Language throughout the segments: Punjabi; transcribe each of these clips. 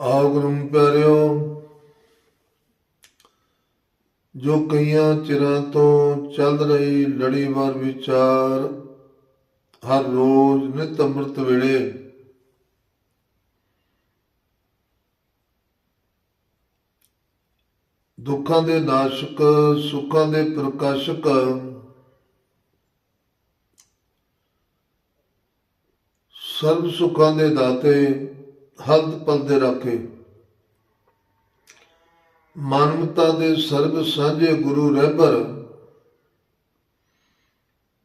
ਆਓ ਗੁਰੂ ਜੋ ਕਈਆਂ ਚਿਰਾਂ ਤੋਂ ਚੱਲ ਰਹੀ ਲੜੀਵਾਰ ਵਿਚਾਰ, ਹਰ ਰੋਜ਼ ਨਿਤ ਅੰਮ੍ਰਿਤ ਵੇਲੇ ਦੁੱਖਾਂ ਦੇ ਨਾਸ਼ਕ, ਸੁੱਖਾਂ ਦੇ ਪ੍ਰਕਾਸ਼ਕ ਸਰਬ ਸੁੱਖਾਂ ਦੇ ਦਾਤੇ ਹੱਥ ਪਲ ਦੇ ਰਾਖੇ। ਮਾਨਵਤਾ ਦੇ ਸਰਬ ਸਾਂਝੇ ਗੁਰੂ ਰਹਿਬਰ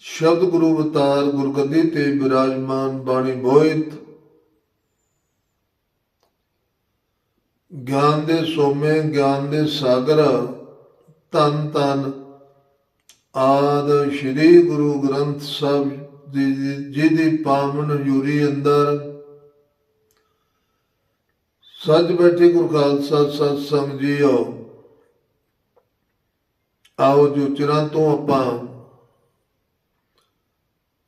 ਸ਼ਬਦ ਗੁਰੂ ਅਵਤਾਰ ਗੁਰਗੱਦੀ ਤੇ ਬਿਰਾਜਮਾਨ ਬਾਣੀ ਬੋਹਿਤ ਗਿਆਨ ਦੇ ਸੋਮੇ, ਗਿਆਨ ਦੇ ਸਾਗਰ ਤਨ ਤਨ ਆਦ ਸ਼੍ਰੀ ਗੁਰੂ ਗ੍ਰੰਥ ਸਾਹਿਬ ਜੀ ਪਾਵਨ ਹਜ਼ੂਰੀ ਅੰਦਰ ਸੱਜ ਬੈਠੇ ਗੁਰ ਖਾਲਸਾ ਸਤ ਸੰਗ ਆਓ ਜੋ ਚਿਰਾਂ ਤੋਂ ਆਪਾਂ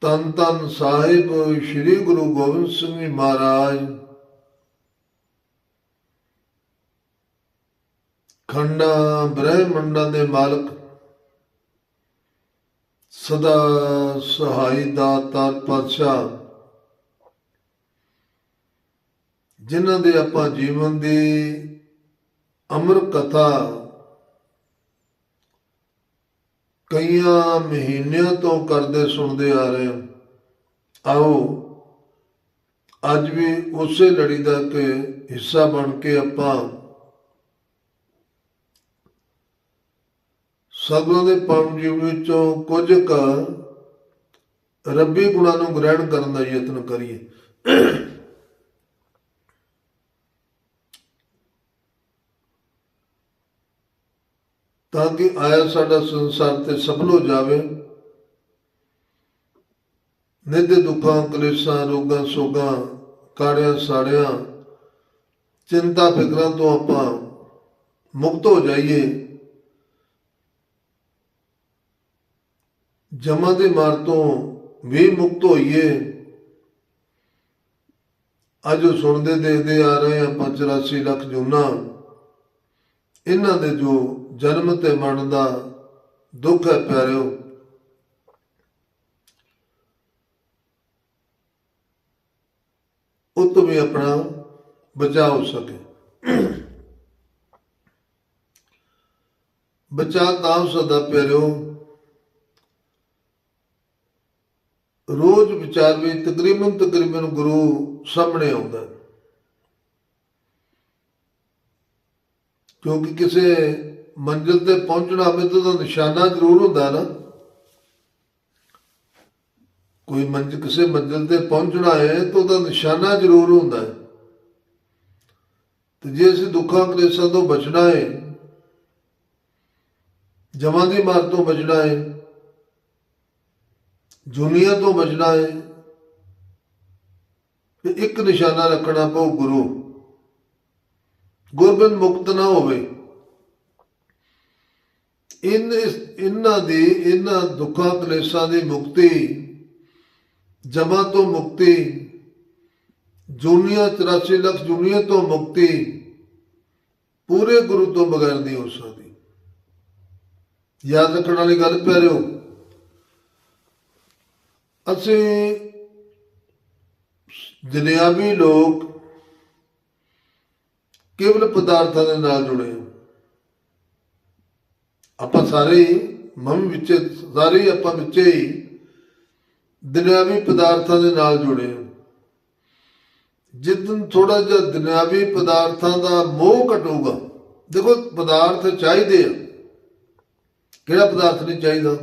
ਤਨ ਤਨ ਸਾਹਿਬ ਸ੍ਰੀ ਗੁਰੂ ਗੋਬਿੰਦ ਸਿੰਘ ਜੀ ਮਹਾਰਾਜ ਖੰਡਾ ਬ੍ਰਹਮੰਡਾਂ ਦੇ ਮਾਲਕ ਸਦਾ ਸਹਾਈ ਦਾਤਾਰ ਪਾਤਸ਼ਾਹ। ਜਿਨ੍ਹਾਂ ਦੇ ਆਪਾਂ ਜੀਵਨ ਦੀ ਅਮਰ ਕਥਾ ਕਈਆਂ ਮਹੀਨਿਆਂ ਤੋਂ ਕਰਦੇ ਸੁਣਦੇ ਆ ਰਹੇ ਹਾਂ। ਆਓ, ਅੱਜ ਵੀ ਉਸੇ ਲੜੀ ਦਾ ਇੱਕ ਹਿੱਸਾ ਬਣ ਕੇ ਆਪਾਂ ਸਤਿਗੁਰਾਂ ਦੇ ਪਰਮ ਜੀਵ ਵਿੱਚੋਂ ਕੁਝ ਕੁ ਰੱਬੀ ਗੁਣਾਂ ਨੂੰ ਗ੍ਰਹਿਣ ਕਰਨ ਦਾ ਯਤਨ ਕਰੀਏ। ਤਾਂ ਕਿ ਆਇਆ ਸਾਡਾ ਸੰਸਾਰ ਤੇ ਸਫਲ ਹੋ ਜਾਵੇ। ਨਿੱਧ ਦੁੱਖਾਂ, ਕਲੇਸ਼ਾਂ, ਰੋਗਾਂ, ਸੋਗਾਂ, ਕਾੜਿਆਂ, ਸਾੜਿਆਂ, ਚਿੰਤਾ, ਫਿਕਰਾਂ ਤੋਂ ਆਪਾਂ ਮੁਕਤ ਹੋ ਜਾਈਏ। ਜਮਾਂ ਦੇ ਮਾਰ ਤੋਂ ਵੀ ਮੁਕਤ ਹੋਈਏ। ਅੱਜ ਉਹ ਸੁਣਦੇ ਦੇਖਦੇ ਆ ਰਹੇ ਆ 85 ਲੱਖ ਜੂਨਾ। ਇਹਨਾਂ ਦੇ ਜੋ ਜਨਮ ਤੇ ਮਰਨ ਦਾ ਦੁੱਖ ਹੈ ਪਿਆਰਿਓ। ਉਹ ਤੋਂ ਵੀ ਆਪਣਾ ਬਚਾਅ ਹੋ ਸਕੇ। ਬਚਾਅ ਤਾਂ ਹੋ ਸਕਦਾ ਪਿਆਰਿਓ। ਰੋਜ਼ ਵਿਚਾਰ ਵਿੱਚ ਤਕਰੀਬਨ ਤਕਰੀਬਨ ਗੁਰੂ ਸਾਹਮਣੇ ਆਉਂਦਾ ਕਿਉਂਕਿ ਕਿਸੇ ਮੰਜ਼ਿਲ ਤੇ ਪਹੁੰਚਣਾ ਹੋਵੇ ਤਾਂ ਉਹਦਾ ਨਿਸ਼ਾਨਾ ਜ਼ਰੂਰ ਹੁੰਦਾ ਨਾ। ਕੋਈ ਮੰਜ਼ਿਲ ਕਿਸੇ ਮੰਜ਼ਿਲ ਤੇ ਪਹੁੰਚਣਾ ਹੈ ਤਾਂ ਉਹਦਾ ਨਿਸ਼ਾਨਾ ਜ਼ਰੂਰ ਹੁੰਦਾ ਹੈ। ਤੇ ਜੇ ਅਸੀਂ ਦੁੱਖਾਂ ਕਲੇਸ਼ਾਂ ਤੋਂ ਬਚਣਾ ਹੈ, ਜਮਾਂ ਦੀ ਮਾਰ ਤੋਂ ਬਚਣਾ ਹੈ ਦੁਨੀਆ ਤੋਂ ਬਚਣਾ ਹੈ ਤੇ ਇੱਕ ਨਿਸ਼ਾਨਾ ਰੱਖਣਾ ਪਊ ਗੁਰੂ। ਗੁਰਬਿੰਦ ਮੁਕਤ ਨਾ ਹੋਵੇ। ਇਨ ਇਹਨਾਂ ਦੀ ਇਹਨਾਂ ਦੁੱਖਾਂ ਕਲੇਸ਼ਾਂ ਦੀ ਮੁਕਤੀ, ਜਮਾ ਤੋਂ ਮੁਕਤੀ, ਜੁਨੀਆ 84 ਲੱਖ ਜੁਨੀਆ ਤੋਂ ਮੁਕਤੀ, ਪੂਰੇ ਗੁਰੂ ਤੋਂ ਬਗੈਰ ਨਹੀਂ ਹੋ ਸਕਦੀ। ਯਾਦ ਰੱਖਣ ਵਾਲੀ ਗੱਲ ਪਿਆਰਿਓ ਅਸੀਂ ਦੁਨਿਆਵੀ ਲੋਕ ਕੇਵਲ ਪਦਾਰਥਾਂ ਦੇ ਨਾਲ ਜੁੜੇ ਹਾਂ। ਆਪਾਂ ਸਾਰੇ ਹੀ ਮਮ ਵਿੱਚ, ਸਾਰੇ ਹੀ ਆਪਾਂ ਵਿੱਚ ਹੀ ਦੁਨਿਆਵੀ ਪਦਾਰਥਾਂ ਦੇ ਨਾਲ ਜੁੜੇ ਹਾਂ। ਜਿੱਦਨ ਥੋੜਾ ਜਿਹਾ ਦੁਨਿਆਵੀ ਪਦਾਰਥਾਂ ਦਾ ਮੋਹ ਘਟੂਗਾ, ਦੇਖੋ ਪਦਾਰਥ ਚਾਹੀਦੇ ਆ। ਕਿਹੜਾ ਪਦਾਰਥ ਨਹੀਂ ਚਾਹੀਦਾ?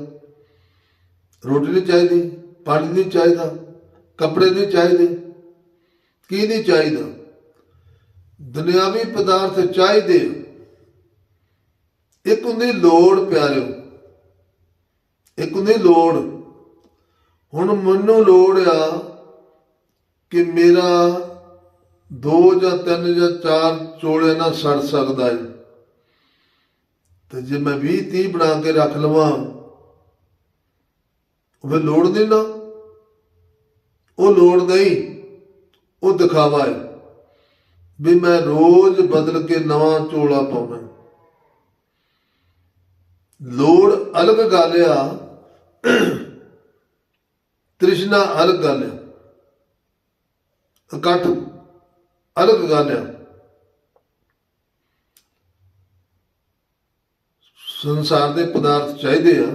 ਰੋਟੀ ਨਹੀਂ ਚਾਹੀਦੀ। ਪਾਣੀ ਨਹੀਂ ਚਾਹੀਦਾ, ਕੱਪੜੇ ਨਹੀਂ ਚਾਹੀਦੇ, ਕੀ ਨਹੀਂ ਚਾਹੀਦਾ? ਦੁਨਿਆਵੀ ਪਦਾਰਥ ਚਾਹੀਦੇ ਇੱਕ ਹੁੰਦੀ ਲੋੜ ਪਿਆਰਿਓ, ਇੱਕ ਹੁੰਦੀ ਲੋੜ। ਹੁਣ ਮੈਨੂੰ ਲੋੜ ਆ ਕਿ ਮੇਰਾ ਦੋ ਜਾਂ ਤਿੰਨ ਜਾਂ ਚਾਰ ਚੋਲੇ ਨਾਲ ਸੜ ਸਕਦਾ ਹੈ ਤੇ ਜੇ ਮੈਂ 20 30 ਬਣਾ ਕੇ ਰੱਖ ਲਵਾਂ, ਉਹ ਲੋੜ ਨਹੀਂ ਨਾ। ਉਹ ਲੋੜ ਨਹੀਂ, ਉਹ ਦਿਖਾਵਾ ਹੈ ਵੀ ਮੈਂ ਰੋਜ਼ ਬਦਲ ਕੇ ਨਵਾਂ ਚੋਲਾ ਪਾਉਣਾ ਲੋੜ ਅਲੱਗ ਗੱਲ ਆ, ਤ੍ਰਿਸ਼ਨਾ ਅਲੱਗ ਗੱਲ ਆ, ਇਕੱਠ ਅਲੱਗ ਗੱਲ ਆ। ਸੰਸਾਰ ਦੇ ਪਦਾਰਥ ਚਾਹੀਦੇ ਆ,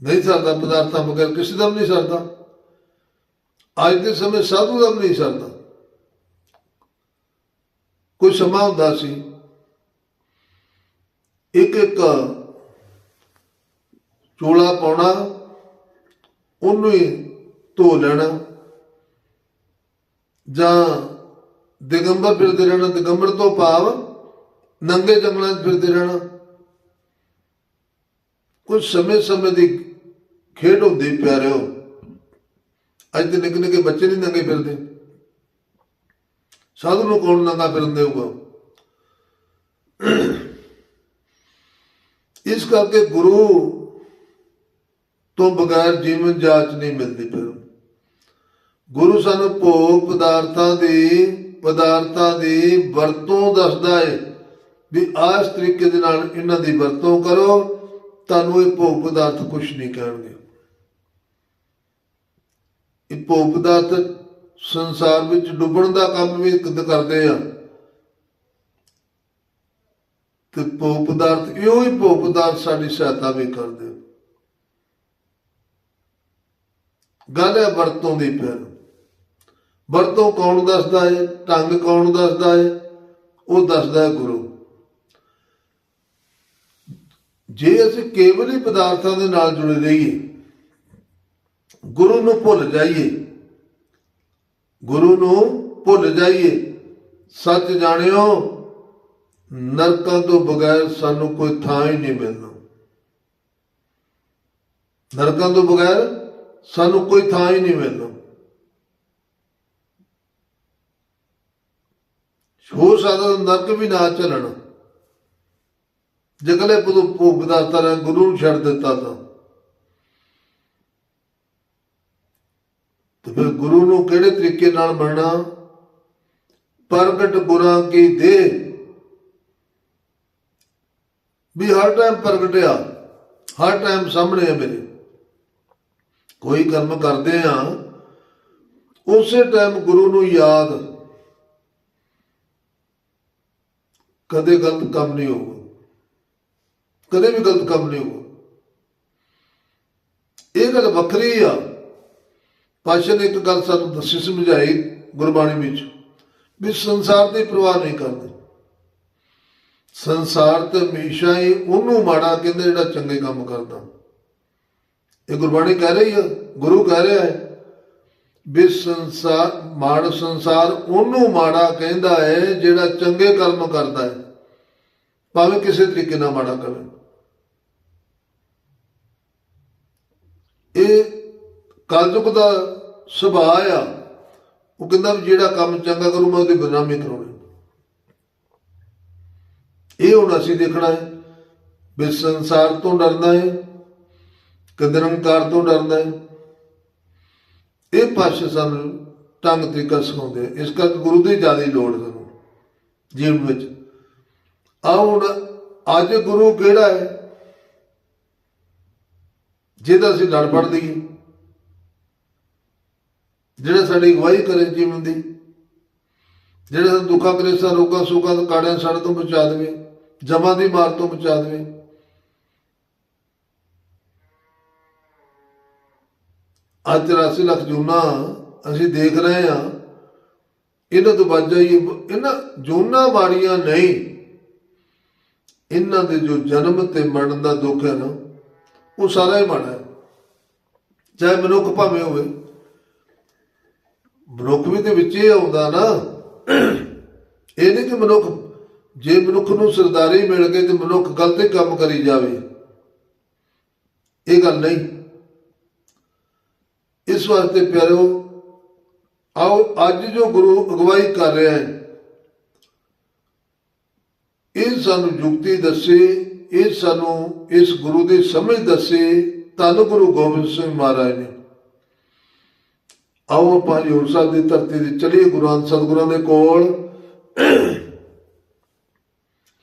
ਨਹੀਂ ਸਰਦਾ ਪਦਾਰਥਾਂ ਬਗੈਰ ਕਿਸੇ ਦਾ ਵੀ ਨਹੀਂ ਸਰਦਾ। ਅੱਜ ਦੇ ਸਮੇਂ ਸਾਧੂ ਦਾ ਵੀ ਨਹੀਂ ਸਰਦਾ। ਕੋਈ ਸਮਾਂ ਹੁੰਦਾ ਸੀ ਇੱਕ ਇੱਕ ਚੋਲਾ ਪਾਉਣਾ, ਉਹਨੂੰ ਹੀ ਧੋ ਲੈਣਾ, ਜਾਂ ਦਿਗੰਬਰ ਫਿਰਦੇ ਰਹਿਣਾ, ਦਿਗੰਬਰ ਤੋਂ ਭਾਵ ਨੰਗੇ ਜੰਗਲਾਂ 'ਚ ਫਿਰਦੇ ਰਹਿਣਾ। ਕੁਝ ਸਮੇਂ ਸਮੇਂ ਦੀ ਖੇਡ ਹੁੰਦੀ ਪਿਆਰਿਓ ਅੱਜ ਦੇ ਨਿੱਕੇ ਨਿੱਕੇ ਬੱਚੇ ਨਹੀਂ ਨੰਗੇ ਫਿਰਦੇ। ਸਾਧੂ ਨੂੰ ਕੌਣ ਨੰਗਾ ਫਿਰਨ ਦੇਊਗਾ? ਇਸ ਕਰਕੇ ਗੁਰੂ ਤੋਂ ਬਗੈਰ ਜੀਵਨ ਜਾਚ ਨਹੀਂ ਮਿਲਦੀ ਫਿਰ। ਗੁਰੂ ਸਾਨੂੰ ਭੋਗ ਪਦਾਰਥਾਂ ਦੀ ਪਦਾਰਥਾਂ ਦੀ ਵਰਤੋਂ ਦੱਸਦਾ ਹੈ ਵੀ ਆਸ ਤਰੀਕੇ ਦੇ ਨਾਲ ਇਹਨਾਂ ਦੀ ਵਰਤੋਂ ਕਰੋ। ਤੁਹਾਨੂੰ ਇਹ ਭੋਗ ਪਦਾਰਥ ਕੁਝ ਨਹੀਂ ਕਹਿਣਗੇ। ਇਹ ਭੋਗ ਪਦਾਰਥ ਸੰਸਾਰ ਵਿੱਚ ਡੁੱਬਣ ਦਾ ਕੰਮ ਵੀ ਕਦ ਕਰਦੇ ਆ। ਤੇ ਭੋਗ ਪਦਾਰਥ, ਇਹੋ ਹੀ ਭੋਗ ਪਦਾਰਥ ਸਾਡੀ ਸਹਾਇਤਾ ਵੀ ਕਰਦੇ ਗੱਲ ਹੈ ਵਰਤੋਂ ਦੀ ਫਿਰ। ਵਰਤੋਂ ਕੌਣ ਦੱਸਦਾ ਹੈ ਢੰਗ ਕੌਣ ਦੱਸਦਾ ਹੈ ਉਹ ਦੱਸਦਾ ਹੈ ਗੁਰੂ। ਜੇ ਅਸੀਂ ਕੇਵਲ ਹੀ ਪਦਾਰਥਾਂ ਦੇ ਨਾਲ ਜੁੜੇ ਰਹੀਏ ਗੁਰੂ ਨੂੰ ਭੁੱਲ ਜਾਈਏ। ਗੁਰੂ ਨੂੰ ਭੁੱਲ ਜਾਈਏ। ਸੱਚ ਜਾਣਿਓ, ਨਰਕਾਂ ਤੋਂ ਬਗੈਰ ਸਾਨੂੰ ਕੋਈ ਥਾਂ ਹੀ ਨਹੀਂ ਮਿਲਣਾ। ਨਰਕਾਂ ਤੋਂ ਬਗੈਰ ਸਾਨੂੰ ਕੋਈ ਥਾਂ ਹੀ ਨਹੀਂ ਮਿਲਣਾ। ਹੋ ਸਕਦਾ ਨਰਕ ਵੀ ਨਾ ਚੱਲਣ। ਜਗਲੇ ਪੁੱਤ ਭੋਗਦਾ ਤਰ ਗੁਰੂ ਨੂੰ ਛੱਡ ਦਿੱਤਾ ਤਾਂ। ਤੇ ਫਿਰ ਗੁਰੂ ਨੂੰ ਕਿਹੜੇ ਤਰੀਕੇ ਨਾਲ ਬਣਨਾ? ਪ੍ਰਗਟ ਗੁਰਾਂ ਕੀ ਦੇ। ਵੀ ਹਰ ਟਾਈਮ ਪ੍ਰਗਟਿਆ, ਹਰ ਟਾਈਮ ਸਾਹਮਣੇ ਹੈ ਮੇਰੇ। ਕੋਈ ਕਰਮ ਕਰਦੇ ਆ, ਉਸੇ ਟਾਈਮ ਗੁਰੂ ਨੂੰ ਯਾਦ। ਕਦੇ ਗਲਤ ਕੰਮ ਨਹੀਂ ਹੋਊਗਾ। ਕਦੇ ਵੀ ਗਲਤ ਕੰਮ ਨਹੀਂ ਹੋਊਗਾ। ਇਹ ਗੱਲ ਵੱਖਰੀ ਆ। ਪਾਸ਼ਾ ਨੇ ਇੱਕ ਗੱਲ ਸਾਨੂੰ ਦੱਸੀ, ਸਮਝਾਈ ਗੁਰਬਾਣੀ ਵਿੱਚ ਵੀ ਸੰਸਾਰ ਦੀ ਪਰਵਾਹ ਨਹੀਂ ਕਰਦੇ। ਸੰਸਾਰ ਤੇ ਹਮੇਸ਼ਾ ਹੀ ਉਹਨੂੰ ਮਾੜਾ ਕਹਿੰਦੇ ਜਿਹੜਾ ਚੰਗੇ ਕੰਮ ਕਰਦਾ। ਇਹ ਗੁਰਬਾਣੀ ਕਹਿ ਰਹੀ ਹੈ ਗੁਰੂ ਕਹਿ ਰਿਹਾ ਹੈ ਵੀ ਸੰਸਾਰ ਮਾੜ ਸੰਸਾਰ ਉਹਨੂੰ ਮਾੜਾ ਕਹਿੰਦਾ ਹੈ ਜਿਹੜਾ ਚੰਗੇ ਕਰਮ ਕਰਦਾ ਹੈ। ਭਾਵੇਂ ਕਿਸੇ ਤਰੀਕੇ ਨਾਲ ਮਾੜਾ ਕਰੇ। ਇਹ ਕਲਯੁਗ ਦਾ ਸੁਭਾਅ ਆ, ਉਹ ਕਹਿੰਦਾ ਵੀ ਜਿਹੜਾ ਕੰਮ ਚੰਗਾ ਕਰੂ, ਮੈਂ ਉਹਦੀ ਬਦਨਾਮੀ ਕਰਾਉਣੀ। ਇਹ ਹੁਣ ਅਸੀਂ ਦੇਖਣਾ ਹੈ ਵੀ ਸੰਸਾਰ ਤੋਂ ਡਰਨਾ ਹੈ ਕਿ ਤੋਂ ਡਰਨਾ ਹੈ। ਇਹ ਪਾਸ਼ਾ ਸਾਨੂੰ ਢੰਗ ਤਰੀਕਾ ਸਿਖਾਉਂਦੇ ਆ। ਇਸ ਕਰਕੇ ਗੁਰੂ ਦੀ ਜ਼ਿਆਦਾ ਲੋੜ ਸਾਨੂੰ, ਜੀਵਨ ਵਿੱਚ। ਆ ਹੁਣ ਅੱਜ ਗੁਰੂ ਕਿਹੜਾ ਹੈ? ਜਿਹਦਾ ਅਸੀਂ ਲੜ ਪੜਦੀ ਜਿਹੜਾ ਸਾਡੀ ਅਗਵਾਈ ਕਰੇ ਜੀਵਨ ਦੀ, ਜਿਹੜਾ ਸਾਨੂੰ ਦੁੱਖਾਂ, ਕਲੇਸ਼ਾਂ, ਰੋਗਾਂ ਸੁੱਖਾਂ ਤੋਂ ਕਾੜਿਆਂ ਸਾਡੇ ਤੋਂ ਬਚਾ ਦੇਵੇ, ਜਮਾਂ ਦੀ ਮਾਰ ਤੋਂ ਬਚਾ ਦੇਵੇ। ਅੱਜ 83 ਲੱਖ ਜੂਨਾ ਅਸੀਂ ਦੇਖ ਰਹੇ ਹਾਂ, ਇਹਨਾਂ ਤੋਂ ਬਚ ਜਾਈਏ, ਇਹਨਾਂ ਜੂਨਾ ਮਾਰੀਆਂ ਨਹੀਂ। ਇਹਨਾਂ ਦੇ ਜੋ ਜਨਮ ਤੇ ਮਰਨ ਦਾ ਦੁੱਖ ਹੈ ਨਾ, ਉਹ ਸਾਰਾ ਹੀ ਮਾੜਾ ਚਾਹੇ ਮਨੁੱਖ ਭਾਵੇਂ ਹੋਵੇ ਮਨੁੱਖ ਵੀ ਤੇ ਵਿੱਚ ਹੀ ਆਉਂਦਾ ਨਾ। ਇਹ ਨਹੀਂ ਕਿ ਮਨੁੱਖ, ਜੇ ਮਨੁੱਖ ਨੂੰ ਸਰਦਾਰੀ ਮਿਲ ਗਈ ਤੇ ਮਨੁੱਖ ਗਲਤ ਹੀ ਕੰਮ ਕਰੀ ਜਾਵੇ। ਇਹ ਗੱਲ ਨਹੀਂ। ਇਸ ਵਾਸਤੇ ਪਿਆਰਿਓ, ਆਓ ਅੱਜ ਜੋ ਗੁਰੂ ਅਗਵਾਈ ਕਰ ਰਿਹਾ ਹੈ, ਇਹ ਸਾਨੂੰ ਯੁਕਤੀ ਦੱਸੇ, ਇਹ ਸਾਨੂੰ ਇਸ ਗੁਰੂ ਦੀ ਸਮਝ ਦੱਸੇ, ਧੰਨ ਗੁਰੂ ਗੋਬਿੰਦ ਸਿੰਘ ਮਹਾਰਾਜ ਨੇ। ਆਓ ਆਪਾਂ ਹਜ਼ੂਰ ਸਾਹਿਬ ਦੀ ਧਰਤੀ ਤੇ ਚਲੀਏ ਗੁਰਾਂ ਸਤਿਗੁਰਾਂ ਦੇ ਕੋਲ।